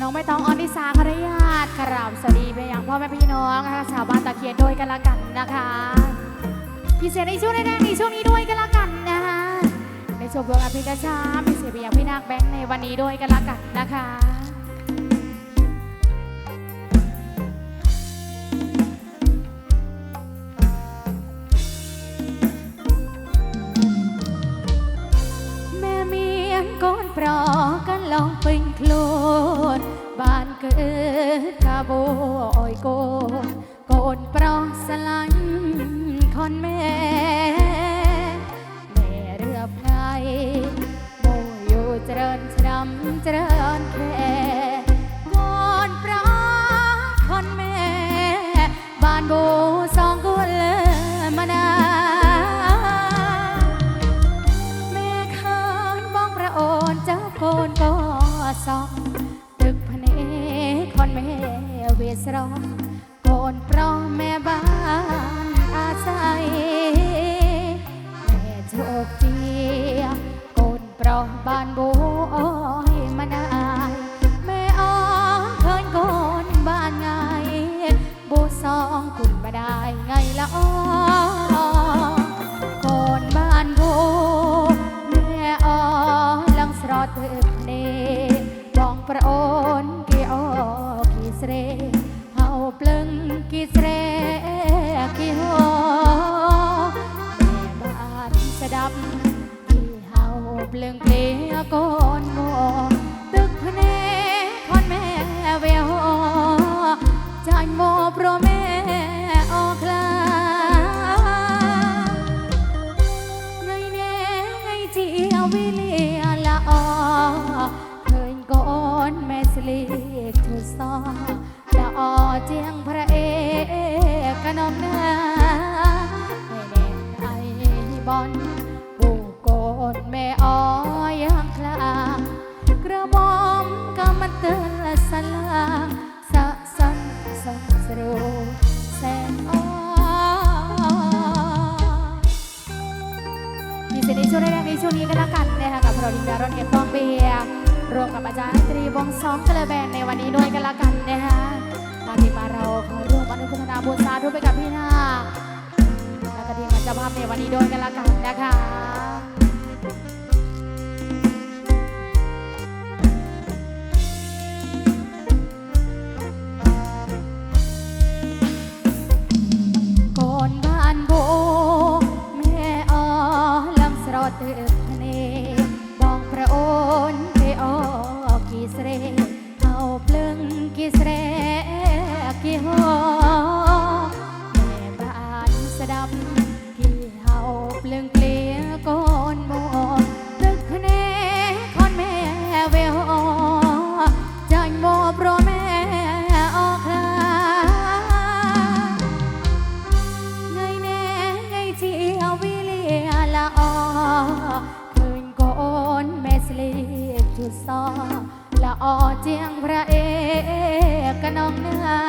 น้องไม่ต้องออนิสาขออนุญาตกราบสวัสดีไปยังพ่อแม่พี่น้องนะคะชาวบ้านตะเคียนด้วยกันละกันนะคะพิเศษในช่วงแรกๆในช่วงนี้ด้วยกันละกันนะคะในช่วงดวงอภิกชาพิเศษไปยังพี่นาคแบงค์ในวันนี้ด้วยกันละกันนะคะแม่เมียนก้อนปลอกันลองเป็นคลนบ้านเกิดกาโบอยโกนโกนปลอสลันคอนแม่ แม่เรือบไงโมอยู่เจริญชรำเจริญ เวสรองโกนเพราะแม่บ้านอาศัยแม่โชคเจียโกนเพราะบ้านโบอยมานายแม่อ้อเคยโกนบ้านไงโบสองคุณมาได้ไงละอ้อก่อนบ้านโบแม่อ้อลังสรอเถิด ซอละออเจียงพระเอกกะนองนาไงแน่ไอบอลปูโกนแม่อ้อยยังคลางกระหมอมก็มันเตือนสลางสะสันสันสรูแสงอ้อมีเสน่ห์ช่วงแรกในช่วงนี้กันละกันนะคะกับเรดินดารอนเอ็มทองเบีย ร่วมกับอาจารย์ตรีวงซ้อมกระแบนในวันนี้ด้วยกันละกันนะคะมาที่มาเราขอร่วมอนุโมทนาบุญสาธุไปกับพี่นาคแล้วก็ทีมงานเจ้าภาพในวันนี้ด้วยกันละกันนะคะ ស្ដាប់គេហៅភ្លើងភ្លាកូនមកទឹកភ្នែកខនមែវាវចាញ់មកប្រមែអកណាថ្ងៃណែថ្ងៃជាវេលាល្អឃើញកូនមែស្លៀកជួសល្អជាងព្រះអេកក្នុងណា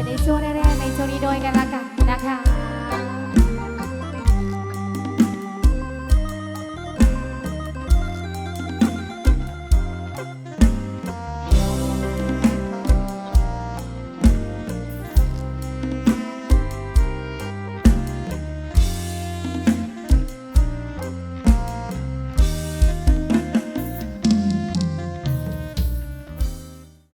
จะในช่วงแรกๆในช่วงนี้ด้วยกันละกัน